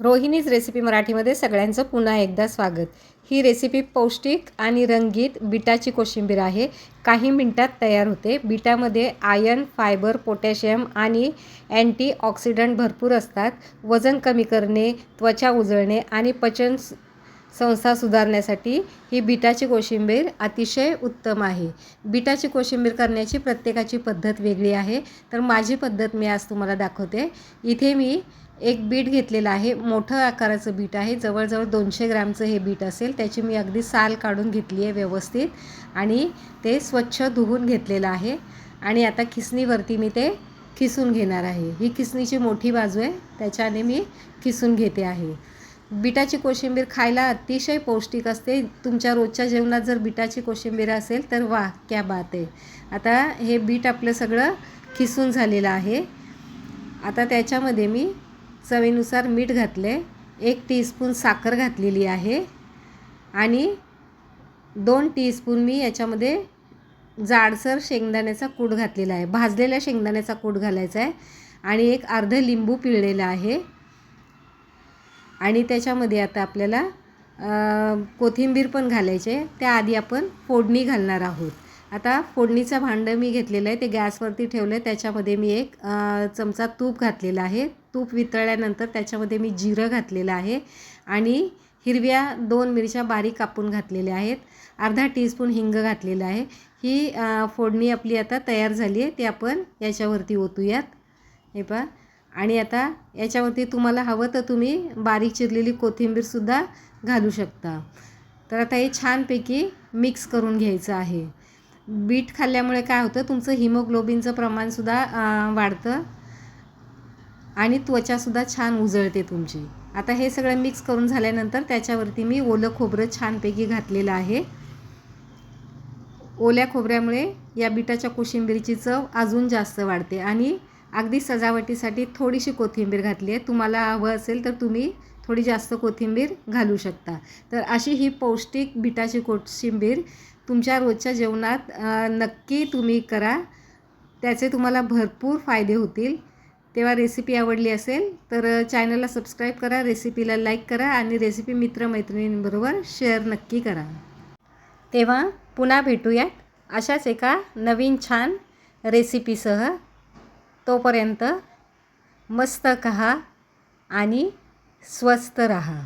Rohini's recipe मराठीमध्ये सगळ्यांचं पुन्हा एकदा स्वागत. ही रेसिपी पौष्टिक आणि रंगीत बिटाची कोशिंबीर आहे. काही मिनटात तयार होते. बिटामध्ये आयर्न फायबर पोटॅशियम आणि अँटीऑक्सिडंट भरपूर असतात. वजन कमी करणे त्वचा उजळणे आणि पचन संस्था सुधारण्यासाठी ही बिटाची कोशिंबीर अतिशय उत्तम आहे. बिटाची कोशिंबीर करण्याची प्रत्येकाची पद्धत वेगळी आहे. तर माझी पद्धत मी आज तुम्हाला दाखवते. इथे मी एक बीट घेतलेलं आहे. मोठं आकाराचं बीट आहे. जवळजवळ दोनशे ग्रॅमचं हे बीट असेल. त्याची मी अगदी साल काढून घेतली आहे व्यवस्थित आणि ते स्वच्छ धुवून घेतलेलं आहे. आणि आता खिसणीवरती मी ते खिसून घेणार आहे. ही खिसणीची मोठी बाजू आहे. त्याच्याने मी खिसून घेते आहे. बिटाची कोशिंबीर खायला अतिशय पौष्टिक असते. तुमच्या रोजच्या जेवणात जर बिटाची कोशिंबीर असेल तर वा क्या बात आहे. आता हे बीट आपलं सगळं खिसून झालेलं आहे. आता त्याच्यामध्ये मी चवीनुसार मीठ घातले एक टीस्पून साखर घातलेली आहे. आणि दोन टीस्पून मी याच्यामध्ये जाडसर शेंगदाण्याचा कूट घातलेला आहे. भाजलेल्या शेंगदाण्याचा कूट घालायचा आहे. आणि एक अर्ध लिंबू पिळलेला आहे. आणि त्याच्यामध्ये आता आपल्याला कोथिंबीर पण घालायचे त्याआधी आपण फोडणी घालणार आहोत. आता फोडणीचं भांडं मी घेतलेलं आहे ते गॅसवरती ठेवलं आहे त्याच्यामध्ये मी एक चमचा तूप घातलेला आहे. तूप वितळल्यानंतर त्याच्यामध्ये मी जिरं घातलेलं आहे आणि हिरव्या दोन मिरच्या बारीक कापून घातलेल्या आहेत. अर्धा टीस्पून हिंग घातलेलं आहे. ही फोडणी आपली आता तयार झाली आहे. ती आपण याच्यावरती ओतूयात. हे पहा. आणि आता याच्यावरती तुम्हाला हवं तर तुम्ही बारीक चिरलेली कोथिंबीरसुद्धा घालू शकता. तर आता हे छानपैकी मिक्स करून घ्यायचं आहे. बीट खाल्ल्यामुळे काय होतं तुमचं हिमोग्लोबिनचं प्रमाणसुद्धा वाढतं आणि त्वचासुद्धा छान उजळते तुमची. आता हे सगळं मिक्स करून झाल्यानंतर त्याच्यावरती मी ओलं खोबरं छानपैकी घातलेलं आहे. ओल्या खोबऱ्यामुळे या बिटाच्या कोशिंबीरची चव अजून जास्त वाढते आणि अगदी सजावटीसाठी थोडीशी कोथिंबीर घातली आहे. तुम्हाला हवं असेल तर तुम्ही थोडी जास्त कोथिंबीर घालू शकता. तर अशी ही पौष्टिक बिटाची कोशिंबीर तुमच्या रोजच्या जेवणात नक्की तुम्ही करा. त्याचे तुम्हाला भरपूर फायदे होतील. तेव्हा रेसिपी आवडली असेल तर चॅनलला सबस्क्राईब करा रेसिपीला लाईक करा आणि रेसिपी मित्रमैत्रिणींबरोबर शेअर नक्की करा. तेव्हा पुन्हा भेटूयात अशाच एका नवीन छान रेसिपीसह. तोपर्यंत मस्त खा आणि स्वस्त रहा.